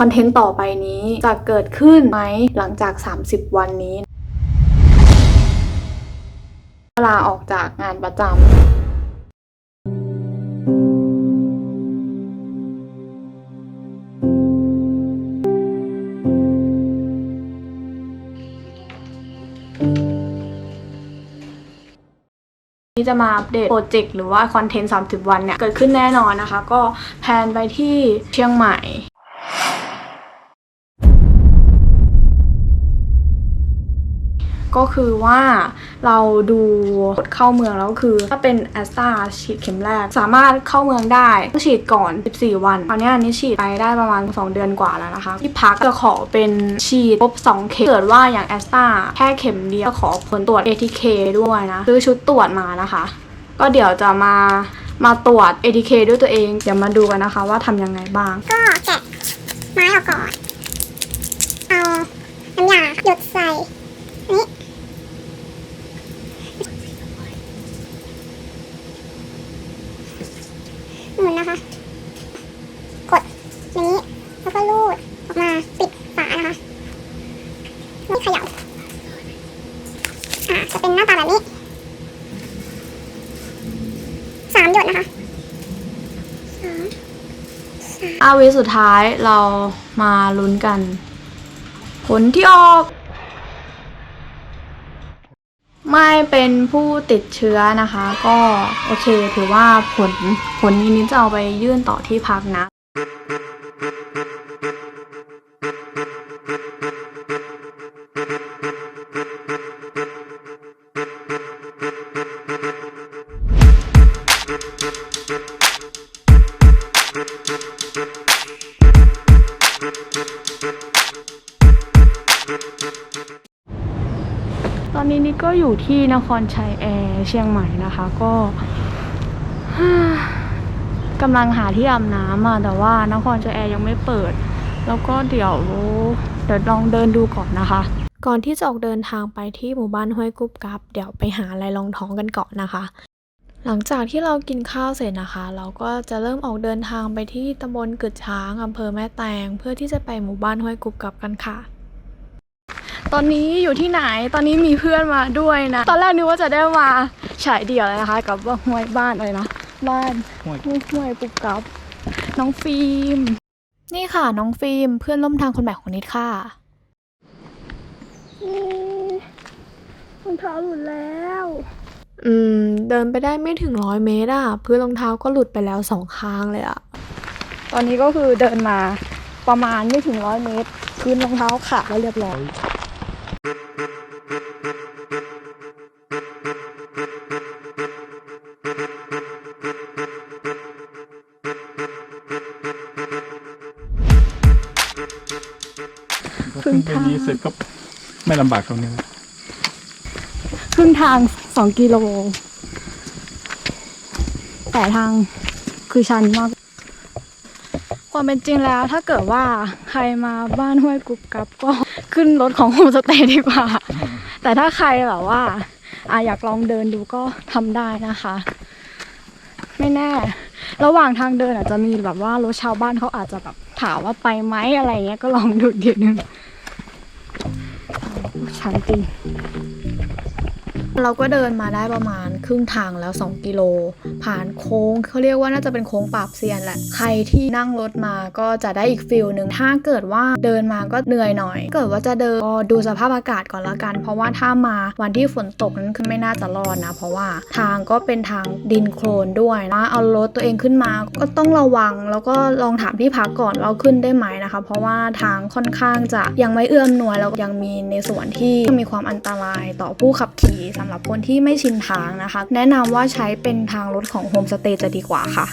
คอนเทนต์ต่อไปนี้จะเกิดขึ้นไหมหลังจาก 30 วันนี้ลาออกจากงานประจำที่จะมาอัปเดตโปรเจกต์หรือว่าคอนเทนต์ 30 วันเนี่ย เกิดขึ้นแน่นอนนะคะ ก็แพลนไปที่เชียงใหม่ ก็คือว่าเราดูกฎเข้าเมืองแล้วคือ ถ้าเป็นแอสตาฉีดเข็มแรก สามารถเข้าเมืองได้ต้องฉีดก่อน 14 วันคราวนี้อันนี้ฉีดไปได้ประมาณ 2 เดือนกว่าแล้วนะคะ ที่พักจะขอเป็นฉีดครบ 2 เข็มเกิดว่าอย่างแอสตาแค่เข็มเดียวขอผลตรวจ ATK ด้วยนะซื้อชุดตรวจมานะคะ ก็เดี๋ยวจะมามาตรวจ ATK ด้วยตัวเอง เดี๋ยวมาดูกันนะคะว่าทำยังไงบ้าง ก็แกะไม้ออกก่อน เอาน้ำยาหยดใส่ 9วิสุดท้ายเรามาลุ้นกัน ผลที่ออก ไม่เป็นผู้ติดเชื้อนะคะ ก็โอเคถือว่าผลผลนี้นิ้จะเอาไปยื่นต่อที่พักนะ ก็อยู่ที่นครชัยแอร์เชียงใหม่นะคะ ก็กำลังหาที่อาบน้ำอะแต่ว่านครชัยแอร์ยังไม่เปิด แล้วก็เดี๋ยวเดี๋ยวลองเดินดูก่อนนะคะ ก่อนที่จะออกเดินทางไปที่หมู่บ้านห้วยกุบกับ เดี๋ยวไปหาอะไรรองท้องกันก่อนนะคะ หลังจากที่เรากินข้าวเสร็จนะคะ เราก็จะเริ่มออกเดินทางไปที่ตำบลกึดช้างอำเภอแม่แตง เพื่อที่จะไปหมู่บ้านห้วยกุบกับกันค่ะ ตอนนี้อยู่ที่ไหนตอนนี้มีเพื่อนมาด้วยนะ ตอนแรกนึกว่าจะได้มาฉายเดี่ยวเลยนะคะ กับว่าห้วยบ้านอะไรนะบ้านห้วยห้วยปุกกับ น้องฟิล์มนี่ค่ะน้องฟิล์มเพื่อนร่วมทางคนใหม่ของนิดค่ะรองเท้าหลุดแล้ว อืม เดินไปได้ไม่ถึงร้อยเมตรอะพื้นรองเท้าก็หลุดไปแล้วสองข้างเลยอะตอนนี้ก็คือเดินมาประมาณไม่ถึงร้อยเมตร พื้นรองเท้าขาดแล้วเรียบร้อย ขึ้นไปนี้เสร็จก็ไม่ลำบากตรงนี้ครึ่งทางสองกิโล แต่ทางคือชันมาก ความเป็นจริงแล้วถ้าเกิดว่าใครมาบ้านห้วยกุบกับก็ขึ้นรถของโฮมสเตย์ดีกว่า แต่ถ้าใครแบบว่าอะอยากลองเดินดูก็ทำได้นะคะ ไม่แน่ ระหว่างทางเดินอาจจะมีแบบว่ารถชาวบ้านเขาอาจจะแบบถามว่าไปไหมอะไรเงี้ยก็ลองดูอีกทีนึง ชันจริง เราก็เดินมาได้ประมาณครึ่งทางแล้ว 2 กิโล ผ่านโค้งเขาเรียกว่าน่าจะเป็นโค้งปราบเซียนแหละ ใครที่นั่งรถมาก็จะได้อีกฟิลหนึ่งถ้าเกิดว่าเดินมาก็เหนื่อยหน่อย เกิดว่าจะเดินก็ดูสภาพอากาศก่อนละกัน เพราะว่าถ้ามาวันที่ฝนตกนั้นคือไม่น่าจะรอดนะ เพราะว่าทางก็เป็นทางดินโคลนด้วยนะเอารถตัวเองขึ้นมาก็ต้องระวัง แล้วก็ลองถามที่พักก่อนเราขึ้นได้ไหมนะคะ เพราะว่าทางค่อนข้างจะยังไม่เอื้อมหน่วยแล้วยังมีในส่วนที่มีความอันตรายต่อผู้ขับขี่สำหรับคนที่ไม่ชินทางนะคะ แนะนำว่าใช้เป็นทางรถของโฮมสเตย์จะดีกว่าค่ะ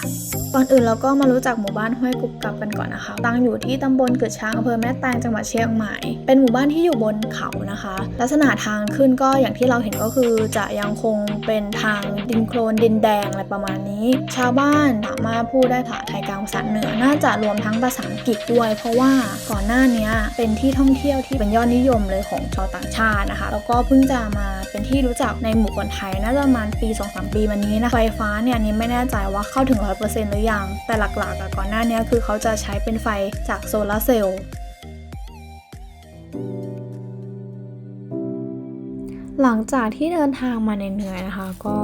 ก่อนอื่นเราก็มารู้จักหมู่บ้านห้วยกุบกับกันก่อนนะคะ ตั้งอยู่ที่ตำบลเกิดช้างอำเภอแม่แตงจังหวัดเชียงใหม่ เป็นหมู่บ้านที่อยู่บนเขานะคะ ลักษณะทางขึ้นก็อย่างที่เราเห็นก็คือจะยังคงเป็นทางดินโคลนดินแดงอะไรประมาณนี้ ชาวบ้านสามารถพูดได้ภาษาไทยกลางภาษาเหนือ น่าจะรวมทั้งภาษาอังกฤษด้วย เพราะว่าก่อนหน้านี้เป็นที่ท่องเที่ยวที่เป็นยอดนิยมเลยของชาวต่างชาตินะคะ แล้วก็เพิ่งจะมาเป็นที่รู้จักในหมู่คนไทยน่าจะประมาณปี 2-3 ปีมานี้นะไฟฟ้าเนี่ยนนี้ไม่แน่ใจว่าเข้าถึง 100%หรือยัง แต่หลักๆอะก่อนหน้านี้คือเขาจะใช้เป็นไฟจากโซลาร์เซลล์หลังจากที่เดินทางมาเหนื่อยๆนะคะ ก็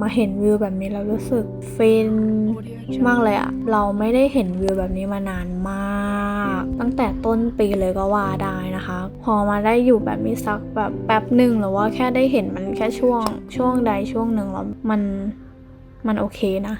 มาเห็นวิวแบบนี้แล้วรู้สึกฟินมากเลยอะเราไม่ได้เห็นวิวแบบนี้มานานมาก ตั้งแต่ต้นปีเลยก็ว่าได้นะคะ พอมาได้อยู่แบบนี้สักแบบแป๊บหนึ่งหรือว่าแค่ได้เห็น แค่ช่วงช่วงใดช่วงหนึ่งแล้วมันมันโอเคนะ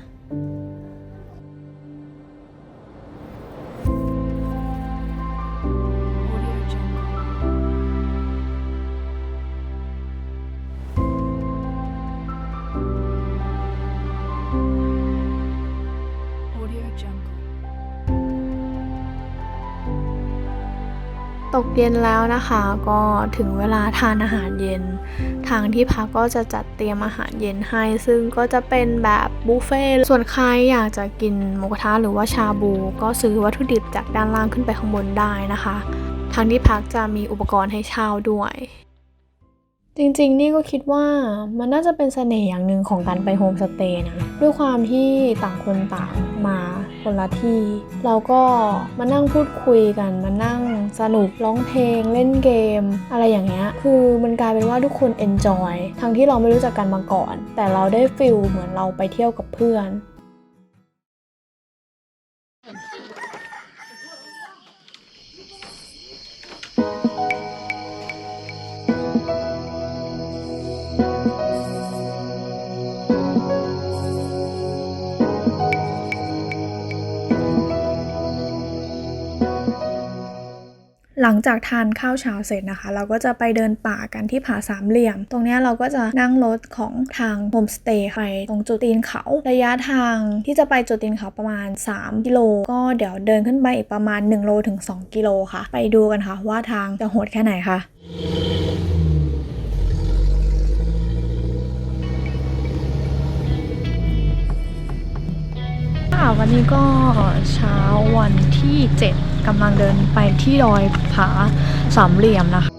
ตกเย็นแล้วนะคะก็ถึงเวลาทานอาหารเย็น ทางที่พักก็จะจัดเตรียมอาหารเย็นให้ ซึ่งก็จะเป็นแบบบุฟเฟ่ส่วนใครอยากจะกินหมูกระทะหรือว่าชาบู ก็ซื้อวัตถุดิบจากด้านล่างขึ้นไปข้างบนได้นะคะ ทางที่พักจะมีอุปกรณ์ให้เช่าด้วย จริงๆ นี่ก็คิดว่ามันน่าจะเป็นเสน่ห์อย่างหนึ่งของการไปโฮมสเตย์นะ ด้วยความที่ต่างคนต่างมาคนละที่ เราก็มานั่งพูดคุยกัน มานั่งสนุกร้องเพลง เล่นเกม อะไรอย่างเงี้ย คือมันกลายเป็นว่าทุกคนเอนจอยทั้งที่เราไม่รู้จักกันมาก่อน แต่เราได้ฟิลเหมือนเราไปเที่ยวกับเพื่อน หลังจากทานข้าวเช้าเสร็จนะคะ เราก็จะไปเดินป่ากันที่ผาสามเหลี่ยม ตรงนี้เราก็จะนั่งรถของทางโฮมสเตย์ไปตรงจุดตีนเขาระยะทางที่จะไปจุดตีนเขาประมาณ 3 กิโล ก็เดี๋ยวเดินขึ้นไปอีกประมาณ 1 โลถึง 2 กิโลค่ะ ไปดูกันค่ะว่าทางจะโหดแค่ไหนค่ะค่ะวันนี้ก็เช้าวันที่ 7 กำลังเดินไปที่ดอยผาสามเหลี่ยมนะคะ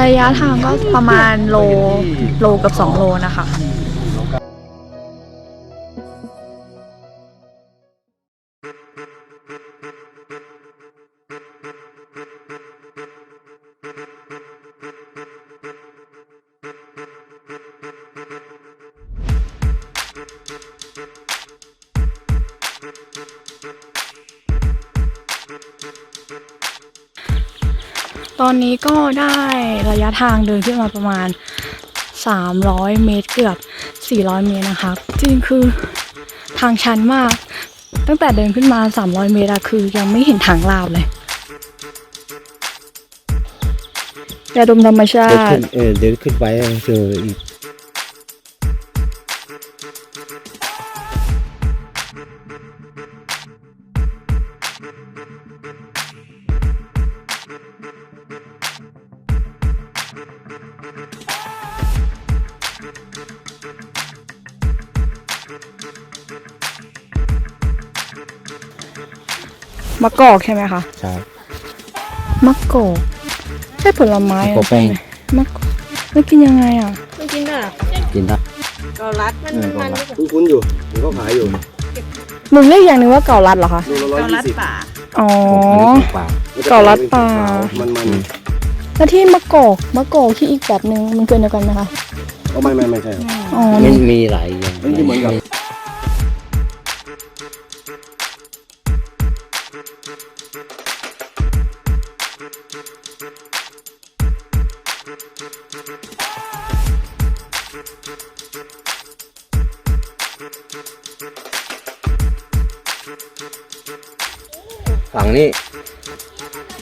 ระยะทางก็ประมาณโลโลกับ 2 โลนะคะ ตอนนี้ก็ได้ระยะทางเดินขึ้นมาประมาณ 300 เมตรเกือบ 400 เมตรนะคะจริงคือทางชันมาก ตั้งแต่เดินขึ้นมา 300 เมตรอะคือยังไม่เห็นทางลาบเลยยาดมธรรมชาติเออเดินขึ้นไปเจออีก มะกอกใช่ไหมคะใช่มะกอกใช่ผลไม้มะกอกแป้งมะกอกไม่กินยังไงอะกินได้เกาลัดมันมันคุ้นๆอยู่เห็นเขาขายอยู่มึงเรียกอย่างหนึ่งว่าเก่าลัดเหรอคะโลละร้อยเกาลัยี่ดสิบป่าอ๋อปากเกาลัดปลามันมันแล้วที่มะกอกมะกอกที่อีกแบบหนึ่งมันคือเดียวกันไหมคะก็ไม่ไม่ไม่ใช่ครับอ๋อมันมีหลายอย่างมันเหมือนกับ ฝั่งนี้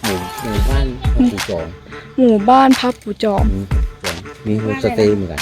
หมู่หมู่บ้านปู่จองหมู่บ้านพับปูจอมหมู่จองมีโฮมสเตย์เหมือนกัน